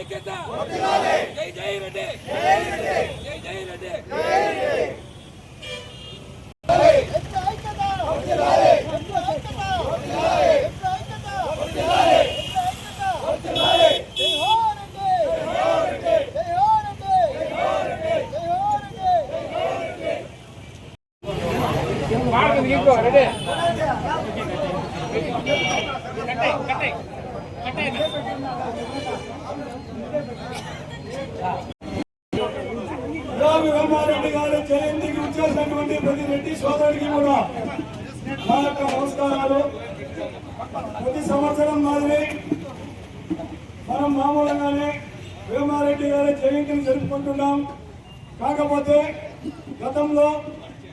ఐక్యత జై జై రెడ్డి. రావి రామారెడ్డి గారి జయంతికి వచ్చేసినటువంటి ప్రతి రెడ్డి సోదరుడికి కూడా నా యొక్క నమస్కారాలు. ప్రతి సంవత్సరం మాదిరి మనం మామూలుగానే వేమారెడ్డి గారి జయంతిని జరుపుకుంటున్నాం. కాకపోతే గతంలో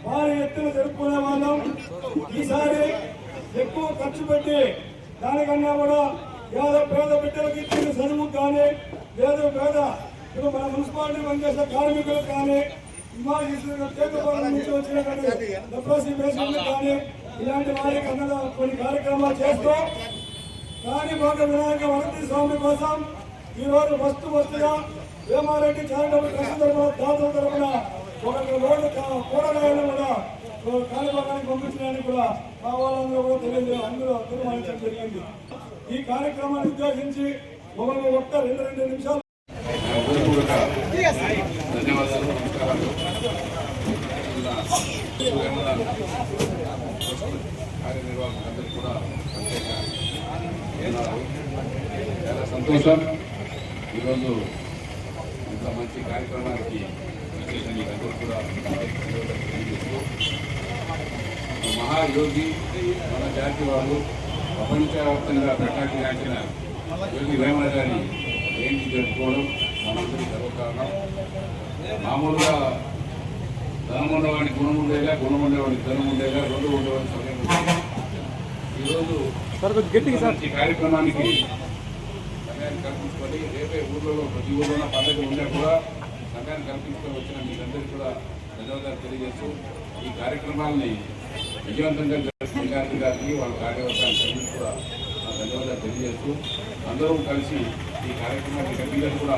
భారీ ఎత్తున జరుపుకునే వాళ్ళం. ఈసారి ఎక్కువ ఖర్చు పెట్టి దానికన్నా కూడా ఏదో పేద బిడ్డలకి ఇచ్చిన చదువుకు కానీ లేదు పేద ఇప్పుడు మన మున్సిపాలిటీ పనిచేసే కార్మికులు కానీ ఇవాళ నుంచి వచ్చినటువంటి డెప్రసీ కానీ ఇలాంటి వారికి అన్నదా కొన్ని కార్యక్రమాలు చేస్తూ కాణిపాక వినాయక వరది స్వామి కోసం ఈరోజు వస్తు వస్తుగా వేమారెడ్డి చారిటబుల్ ట్రస్ట్ తరఫున దాతల తరఫున ఒక రోడ్డు కూరగాయలు కూడా కాణిపాకానికి పంపించడానికి కూడా మా వాళ్ళందరూ కూడా తెలియదు అందరూ తీర్మానించడం జరిగింది. ఈ కార్యక్రమాన్ని ఉద్దేశించి ఒక ఒక్క రెండు రెండు నిమిషాలు ధన్యవాదాలు నమస్కారాలు సూర్యమల కార్యనిర్వాహకులందరూ కూడా ప్రత్యేక చాలా సంతోషం ఈరోజు ఇంత మంచి కార్యక్రమానికి విచ్చేసిన కూడా తెలియజేస్తూ ఒక మహాయోగి మన జాతి వాళ్ళు ప్రపంచవ్యాప్తంగా ప్రఖ్యాతిగాంచిన యోగి వేమన గారి జయంతి జరుపుకోవడం మనందరి గర్వకారణం. మామూలుగా ధనం ఉండేవాడికి గుణం ఉండేగా గుణం ఉండేవాడికి ధనం ఉండేగా రెండు ఉండేవాడికి సమయం ఈరోజు ఈ కార్యక్రమానికి సమయాన్ని కల్పించుకొని రేపే ఊర్లలో ప్రతి ఊర్లో పండుగ ఉండే కూడా సమయాన్ని కల్పించుకొని వచ్చిన మీకందరికీ కూడా ధన్యవాదాలు తెలియజేస్తూ ఈ కార్యక్రమాలని విజయవంతంగా జరుపుకునే గారికి వాళ్ళ కార్యవర్గానికి కూడా ధన్యవాదాలు తెలియజేస్తూ అందరూ కలిసి ఈ కార్యక్రమాన్ని గట్టిగా కూడా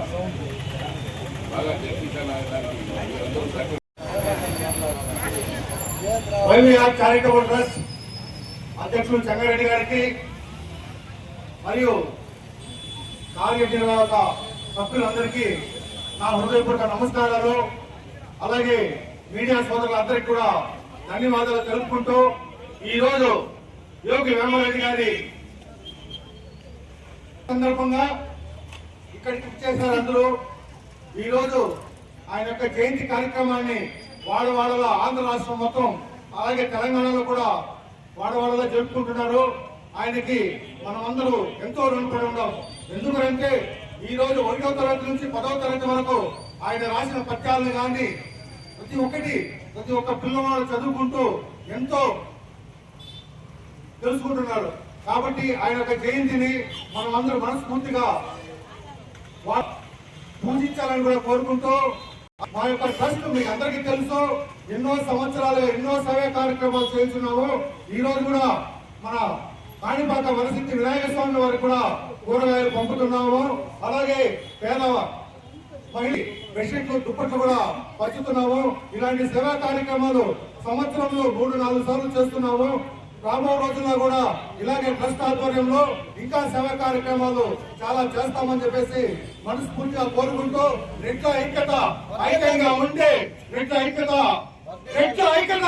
బాగా జరిపించాలనడానికి మీరందరూ సహకరి వైవిఆర్ చారిటబుల్ ట్రస్ట్ అధ్యక్షులు చంగారెడ్డి గారికి మరియు కార్యనిర్వాహక సభ్యులందరికీ నా హృదయపూర్వక నమస్కారాలు. అలాగే మీడియా సోదరులందరికీ కూడా ధన్యవాదాలు తెలుపుకుంటూ ఈరోజు యోగి వేమరెడ్డి గారి సందర్భంగా ఇక్కడికి వచ్చేసారు అందరూ ఈరోజు ఆయన యొక్క జయంతి కార్యక్రమాన్ని వాడవాడలో ఆంధ్ర రాష్ట్రం మొత్తం అలాగే తెలంగాణలో కూడా వాడవాడలో జరుపుకుంటున్నారు. ఆయనకి మనమందరూ ఎంతో రుణపడి ఉన్నాం. ఎందుకంటే ఈరోజు ఒకటో తరగతి నుంచి పదవ తరగతి వరకు ఆయన రాసిన పత్యాలను కానీ ప్రతి ఒక్కటి ప్రతి ఒక్క పిల్లవాడు చదువుకుంటూ ఎంతో తెలుసుకుంటున్నారు. కాబట్టి ఆయన యొక్క జయంతిని మనం అందరూ మనస్ఫూర్తిగా పూజించాలని కూడా కోరుకుంటూ మా యొక్క ట్రస్ట్ మీకు అందరికీ తెలుసు. ఎన్నో సంవత్సరాలుగా ఎన్నో సేవా కార్యక్రమాలు చేస్తున్నాము. ఈ రోజు కూడా మన కాణిపాక వరసిద్ధి వినాయక స్వామి వారికి కూడా కూరగాయలు పంపుతున్నాము. అలాగే పేద మహిళ బెడ్షీట్లు దుప్పట్లు కూడా పంచుతున్నాము. ఇలాంటి సేవా కార్యక్రమాలు సంవత్సరంలో మూడు నాలుగు సార్లు చేస్తున్నాము. రాబో రోజుల్లో కూడా ఇలాగే ట్రస్ట్ ఆధ్వర్యంలో ఇంకా సేవా కార్యక్రమాలు చాలా చేస్తామని చెప్పేసి మనస్ఫూర్తిగా కోరుకుంటూ రెట్ల ఐక్యత ఐక్యంగా ఉంటే రెట్ల ఐక్యత రెట్ల ఐక్యత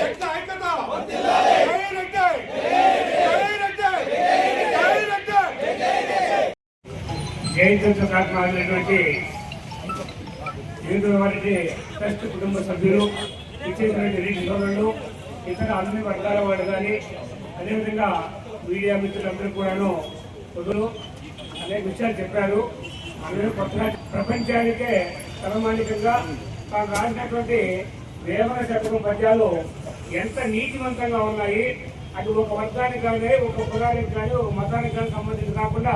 రెట్ల ఐక్యత జై రెడ్డి! జై ట్రస్ట్ కుటుంబ సభ్యులు ఇచ్చేటువంటి రెడ్డి సోదరులు ఇతర అన్ని వర్గాల వారు కానీ అదేవిధంగా మీడియా మిత్రులందరూ కూడాను పొదులు అనేక విషయాలు చెప్పారు. అందరూ కొత్తగా ప్రపంచానికే తలమానికంగా తాను రాసినటువంటి వేమన శతకం పద్యాలు ఎంత నీతివంతంగా ఉన్నాయి. అది ఒక వర్గానికి కానీ ఒక కులానికి కానీ ఒక మతానికి కానీ సంబంధించి కాకుండా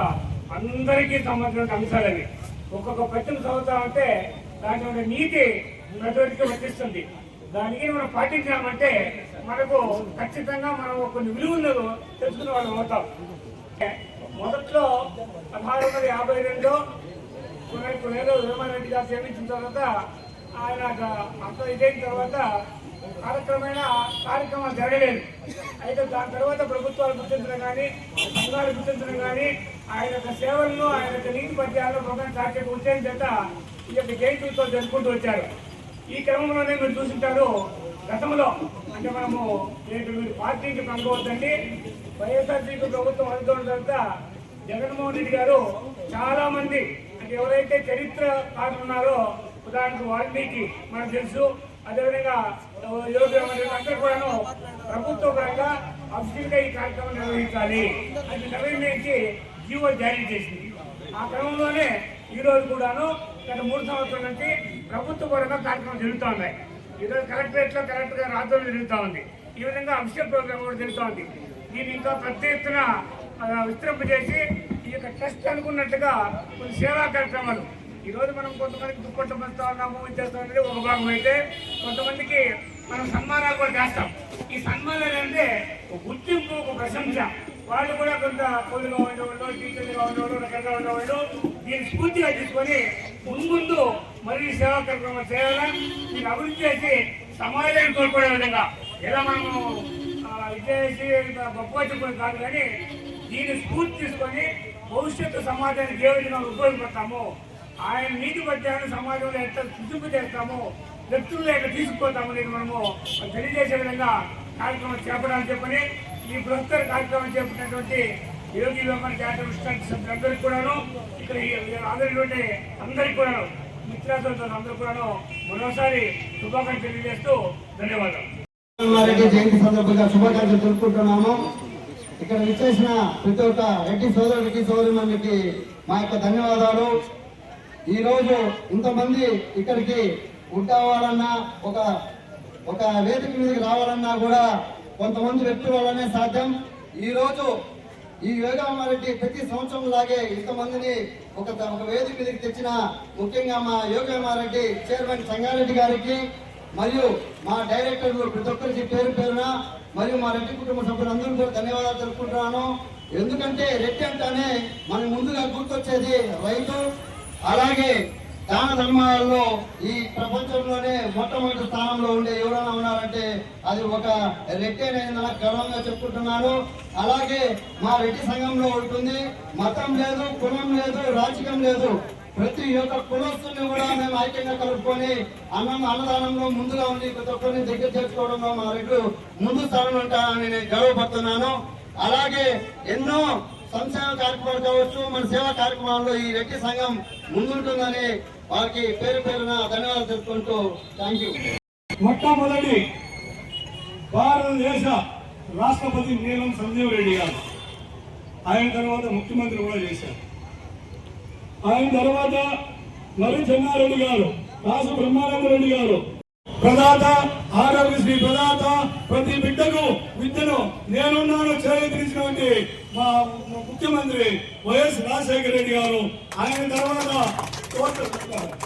అందరికీ సంబంధించిన అంశాలవి ఒక్కొక్క పద్యం చదువుతా అంటే దాని నీతి నటుడికి వర్తిస్తుంది. దానికి మనం పాటించామంటే మనకు ఖచ్చితంగా మనం కొన్ని విలువలు తెలుసుకునే వాళ్ళు అవుతాం. మొదట్లో పదహారు వందల యాభై రెండు కొనేదో వేమారెడ్డి గారు సేవించిన తర్వాత ఆయన అంత ఇదైన తర్వాత కాలక్రమేణ కార్యక్రమాలు జరగలేదు. అయితే దాని తర్వాత ప్రభుత్వాలు గుర్తించడం కానీ సంఘాలు గుర్తించడం కానీ ఆయన యొక్క సేవలను ఆయన యొక్క నీతి పద్యాలను ప్రోగ్రాం సాక్షి ఉద్యోగం చేత ఈ యొక్క జయంతితో జరుపుకుంటూ వచ్చారు. ఈ క్రమంలోనే మీరు చూసింటారు గతంలో అంటే మనము మీరు పార్టీకి పంపవద్దండి. వైఎస్ఆర్సీపీ ప్రభుత్వం అందుతున్న తర్వాత జగన్మోహన్ రెడ్డి గారు చాలా మంది అంటే ఎవరైతే చరిత్రకారులు ఉన్నారో ఉదాహరణకు వాల్మీకి మనకు తెలుసు. అదేవిధంగా యోగి అందరూ కూడాను ప్రభుత్వ పరంగా అఫీషియల్ ఈ కార్యక్రమం నిర్వహించాలి. అది నిర్వహించి జీవో జారీ చేసింది. ఆ క్రమంలోనే ఈరోజు కూడాను గత మూడు సంవత్సరాల నుంచి ప్రభుత్వ పరంగా కార్యక్రమం జరుగుతూ ఉన్నాయి ఈరోజు కలెక్టరేట్లో కలెక్టర్ గారు ఆధ్వర్యంలో జరుగుతూ ఉంది ఈ విధంగా అభిషేక్ ప్రోగ్రామ్ కూడా జరుగుతూ ఉంది దీన్ని ఇంకా పెద్ద ఎత్తున విస్తరింపజేసి ఈ యొక్క ట్రస్ట్ అనుకున్నట్టుగా కొన్ని సేవా కార్యక్రమాలు. ఈరోజు మనం కొంతమందికి దుప్పట్లు పంచుతా ఉన్నాము చేస్తాం అనేది ఒక భాగం అయితే కొంతమందికి మనం సన్మానాలు కూడా చేస్తాం. ఈ సన్మానాలు అంటే ఒక గుర్తింపు ఒక ప్రశంస. వాళ్ళు కూడా కొంత కోలుగా ఉండేవాళ్ళు టీచర్లుగా ఉండేవాళ్ళు రకంగా ఉండేవాళ్ళు దీన్ని స్ఫూర్తిగా తీసుకొని ముందు మళ్ళీ సేవా కార్యక్రమం చేయాలా? దీన్ని అభివృద్ధి చేసి సమాజాన్ని కోల్పోయే విధంగా. ఎలా మనము ఆ, ఇచ్చేసి గొప్ప కాదు కానీ దీన్ని స్ఫూర్తి తీసుకొని భవిష్యత్తు సమాజానికి ఏ విధంగా ఉపయోగపడతాము ఆయన నీతి పద్యాన్ని సమాజంలో ఎంత సృష్టింపు చేస్తాము వ్యక్తులు లేక తీసుకుపోతాము అనేది మనము తెలియజేసే విధంగా కార్యక్రమం చేపడాలని చెప్పని ఈ బృహత్తర కార్యక్రమం చేపట్టినటువంటి యోగి వ్యాపార జాతీయ విశ్రాంతి సభ్యులందరికీ కూడాను ఇక్కడ అందరిటువంటి అందరికీ కూడాను మిత్రాదులతో అందరూ కూడాను మరోసారి శుభాకాంక్షలు తెలియజేస్తూ ధన్యవాదాలు. జయంతి సందర్భంగా శుభాకాంక్షలు తెలుపుకుంటున్నాము. ఇక్కడ విచ్చేసిన ప్రతి ఒక్క రెడ్డి సోదరు రెడ్డి సోదరులకి మా యొక్క ధన్యవాదాలు. ఈ రోజు ఇంతమంది ఇక్కడికి ఉంటావాలన్నా ఒక ఒక వేదిక మీదకి రావాలన్నా కూడా కొంతమంది వ్యక్తుల వల్లనే సాధ్యం. ఈ రోజు ఈ యోగామారెడ్డి ప్రతి సంవత్సరం లాగే ఇంతమందిని ఒక ఒక వేదిక మీదకి తెచ్చిన ముఖ్యంగా మా యోగామారెడ్డి చైర్మన్ సంగారెడ్డి గారికి మరియు మా డైరెక్టర్లు ప్రతి ఒక్కరికి పేరు పేరున మరియు మా రెడ్డి కుటుంబ సభ్యులందరూ కూడా ధన్యవాదాలు తెలుపుకుంటున్నాను. ఎందుకంటే రెడ్డి అంటేనే మనకు ముందుగా గుర్తొచ్చేది రైతు అలాగే దాన ధర్మాలలో ఈ ప్రపంచంలోనే మొట్టమొదటి స్థానంలో ఉండే ఎవరైనా ఉన్నారంటే అది ఒక రెడ్డి అనేది గర్వంగా చెప్పుకుంటున్నాను. అలాగే మా రెడ్డి సంఘంలో ఉంటుంది. మతం లేదు కులం లేదు రాజకీయం లేదు. ప్రతి ఒక్క కులస్తుని కూడా మేము ఐక్యంగా కలుపుకొని అన్నం అన్నదానంలో ముందుగా ఉండి ప్రతి ఒక్కరిని దగ్గర చేసుకోవడంలో మా రెడ్లు ముందు స్థానంలో ఉంటానని నేను గర్వపడుతున్నాను. అలాగే ఎన్నో సంక్షేమ కార్యక్రమాలు కావచ్చు మన సేవా కార్యక్రమాల్లో ఈ రెడ్డి సంఘం ముందుంటుందని వారికి పేరు పేరున ధన్యవాదాలు తెలుపుకుంటూ థ్యాంక్ యూ మొట్టమొదటి భారతదేశ రాష్ట్రపతి నీలం సంజీవ్ రెడ్డి గారు. ఆయన తర్వాత ముఖ్యమంత్రి కూడా చేశారు. ఆయన తర్వాత మరి చెన్నారెడ్డి గారు రాసు బ్రహ్మానంద రెడ్డి గారు ప్రదాత ఆరోగ్యశ్రీ ప్రదాత ప్రతి బిడ్డకు విద్యను నేనున్నాను చేయించినటువంటి మా ముఖ్యమంత్రి వైఎస్ రాజశేఖర రెడ్డి గారు. ఆయన తర్వాత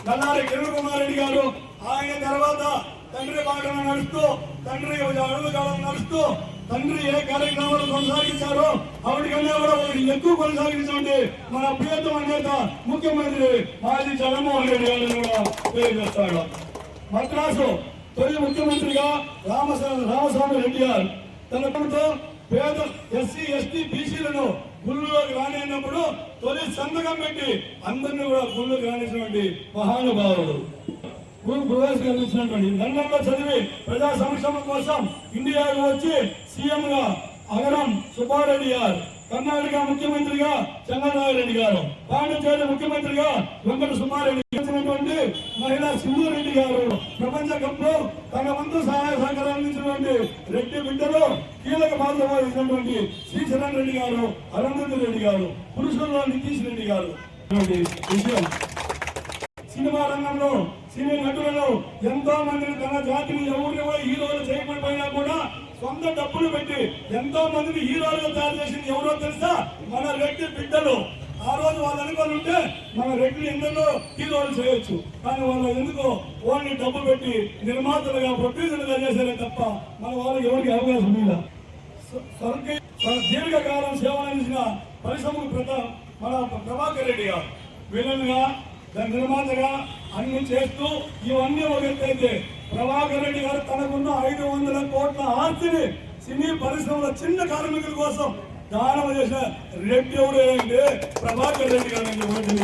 నల్లారి కిరణ్ కుమార్ రెడ్డి గారు. ఆయన తర్వాత తండ్రి బాటను నడుస్తూ తండ్రి అడుగుజాడలు నడుస్తూ తండ్రి ఏ కార్యక్రమాలు కొనసాగించారో అప్పటికన్నా కూడా ఎక్కువ కొనసాగించండి. మన ప్రియతమ నేత ముఖ్యమంత్రి మాజీ జగన్మోహన్ రెడ్డి గారిని కూడా తెలియజేస్తాడు. మద్రాసు తొలి ముఖ్యమంత్రిగా రామస్వామి రామస్వామి రెడ్డి గారు తన కొడుకుతో పేద ఎస్సీ ఎస్టీ బీసీలను గుళ్ళులోకి రానినప్పుడు తొలి సంతకం పెట్టి అందరినీ కూడా గుళ్ళు రానిచ్చినటువంటి మహానుభావుడు. గురు ప్రవేశించినటువంటి లండన్లో చదివి ప్రజా సంక్షేమం కోసం ఇండియాకు వచ్చి సీఎం గా అగరం సుబ్బారెడ్డి గారు. కర్ణాటక ముఖ్యమంత్రిగా చంద్రబాబు రెడ్డి గారు పాండిచేరి ముఖ్యమంత్రిగా వెంకట సుమారెడ్డి చేసినటువంటి మహిళా సింధురెడ్డి గారు ప్రపంచ కప్లో తన వంతు సహాయ సహకారం అందించినటువంటి రెడ్డి బిడ్డలు కీలక పాత్ర వహించినటువంటి శ్రీశరణ్ రెడ్డి గారు అరుంధతి రెడ్డి గారు పురుషుల్లో నితీష్ రెడ్డి గారు. విషయం. సినిమా రంగంలో సినీ నటులలో ఎంతో మందిని తన జాతిని ఎవరివో కూడా హీరోలు చేయకపోయినా కూడా సొంత డబ్బులు పెట్టి ఎంతో మందిని హీరోలుగా తయారు చేసింది ఎవరో తెలుసా? మన రెడ్డి బిడ్డలు. ఆ రోజు వాళ్ళు అనుకొని ఉంటే మన రెడ్డి ఎందరో హీరోలు చేయొచ్చు. కానీ వాళ్ళు ఎందుకో ఓన్లీ డబ్బు పెట్టి నిర్మాతలుగా ప్రొడ్యూసర్లుగా చేశారే తప్ప మన వాళ్ళకి ఎవరికి అవకాశం లేదు దీర్ఘకాలం సేవ అందించిన పరిశ్రమకు ప్రత మన ప్రభాకర్ రెడ్డి గారు. విలన్గా దాని నిర్మాతగా అన్ని చేస్తూ ఇవన్నీ ఒక ఎత్తు అయితే ప్రభాకర్ రెడ్డి గారు తనకున్న ఐదు వందల కోట్ల ఆస్తిని సినీ పరిశ్రమల చిన్న కార్మికుల కోసం దానం చేసిన రెడ్డి ఎవరు ప్రభాకర్ రెడ్డి గారు నేను చెప్పి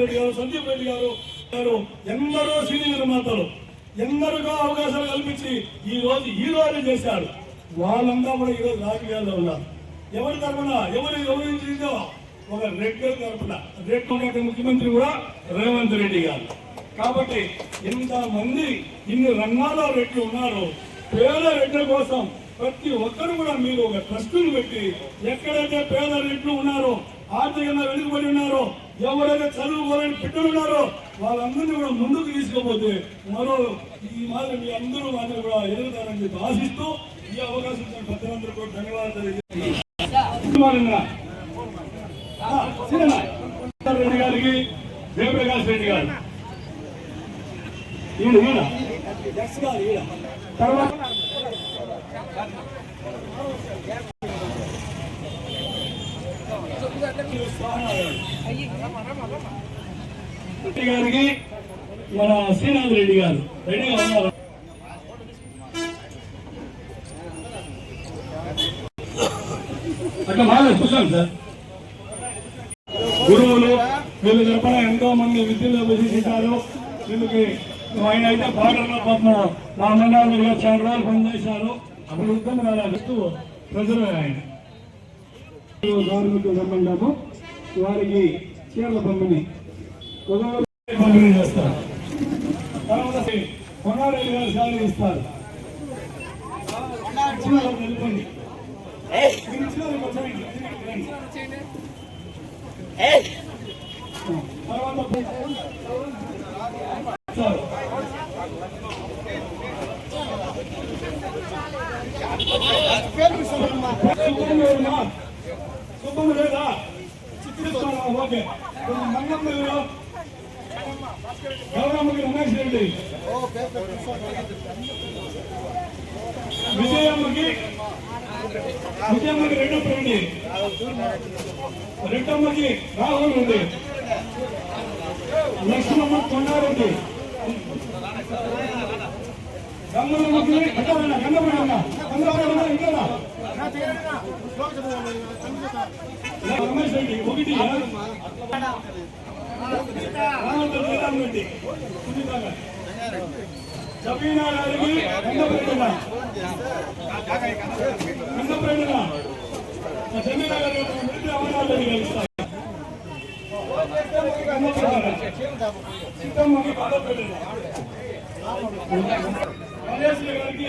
రెడ్డి గారు సందీప్ రెడ్డి గారు గారు ఎందరో సినీ నిర్మాతలు ఎందరికో అవకాశాలు కల్పించి ఈ రోజు హీరోలు చేశారు. వాళ్ళంతా కూడా ఈరోజు రాజకీయాల్లో ఉన్నారు. ఎవరి తరపున ఎవరు ఎవరు ఒక రెడ్డి తరపున. రెడ్డి ఉన్నటువంటి ముఖ్యమంత్రి కూడా రేవంత్ రెడ్డి గారు. కాబట్టి ఇంతమంది ఇన్ని రంగాల్లో రెడ్డి ఉన్నారు. పేద రెడ్డి కోసం ప్రతి ఒక్కరు కూడా మీరు ఒక ట్రస్టును పెట్టి ఎక్కడైతే పేద రెడ్లు ఉన్నారో ఆర్థికంగా వెనుకబడి ఉన్నారో ఎవరైతే చదువుకోలేని బిడ్డలు ఉన్నారో వాళ్ళందరినీ కూడా ముందుకు తీసుకుపోతే మరో ఈ మాదిరి మీ అందరూ మాదిరి కూడా ఎదుగుతారని చెప్పి ఆశిస్తూ ఈ అవకాశం ఇచ్చిన పెద్దలందరూ కూడా ధన్యవాదాలు తెలియజేస్తున్నారు రెడ్డి గారికి జయప్రకాష్ రెడ్డి గారు. ఈయన ఈయన ఎక్స్ గారు ఈయన తర్వాత గారికి మన శ్రీనాథ్ రెడ్డి గారు. రెడ్డిగా ఉన్నారు. అట్లా బాగా చూసాం సార్. గురువులు వీళ్ళు తరపున ఎంతో మంది విద్యలు అభ్యసించారు వీళ్ళకి ఆయన అయితే బార్డర్లో పాపం నా మండలంలో చాలా రోజులు పనిచేశారు అప్పుడు ఇబ్బంది రాలేదు ప్రజలు ఆయన. కార్మికులు సంబంధము వారికి చీరల పంపిణీ. పంపిణీ చేస్తారు. తర్వాత కొనారెడ్డి గారు శాలరీ ఇస్తారు. తర్వాత సార్ సుబ్బమ్మ సుబ్బమ్మ లేదా చిత్రిస్తామా ఓకే. మంగమ్మ గౌరమ్మకి రమేష్ రెడ్డి. విజయమ్మకి విజయమ్మకి రెడ్డప్ప రెడ్డి రెడ్డమ్మకి రాహుల్ రెడ్డి లక్ష్మమ్మ కొండారెడ్డి. గంగమ్మకి గంగమ్మ గంగమ్మ గంగమ్మ. ఇంకా ఒకటి రామచంద్ర రెడ్డి సునీత గారు సబీనా గారికి గంగప్రెడ్డిగా గంగప్రెడ్డిగా సబీనా గారు మిలిటరీ అమరావతి రెడ్డి గారు ఇస్తారు సీతమ్మకి గంగప్రెడ్డిగా గణేష్ గారికి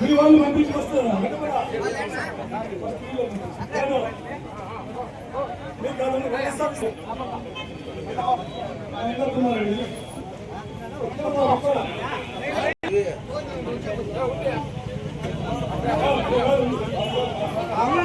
మీ వాళ్ళు పంపించుకొస్తారు అవును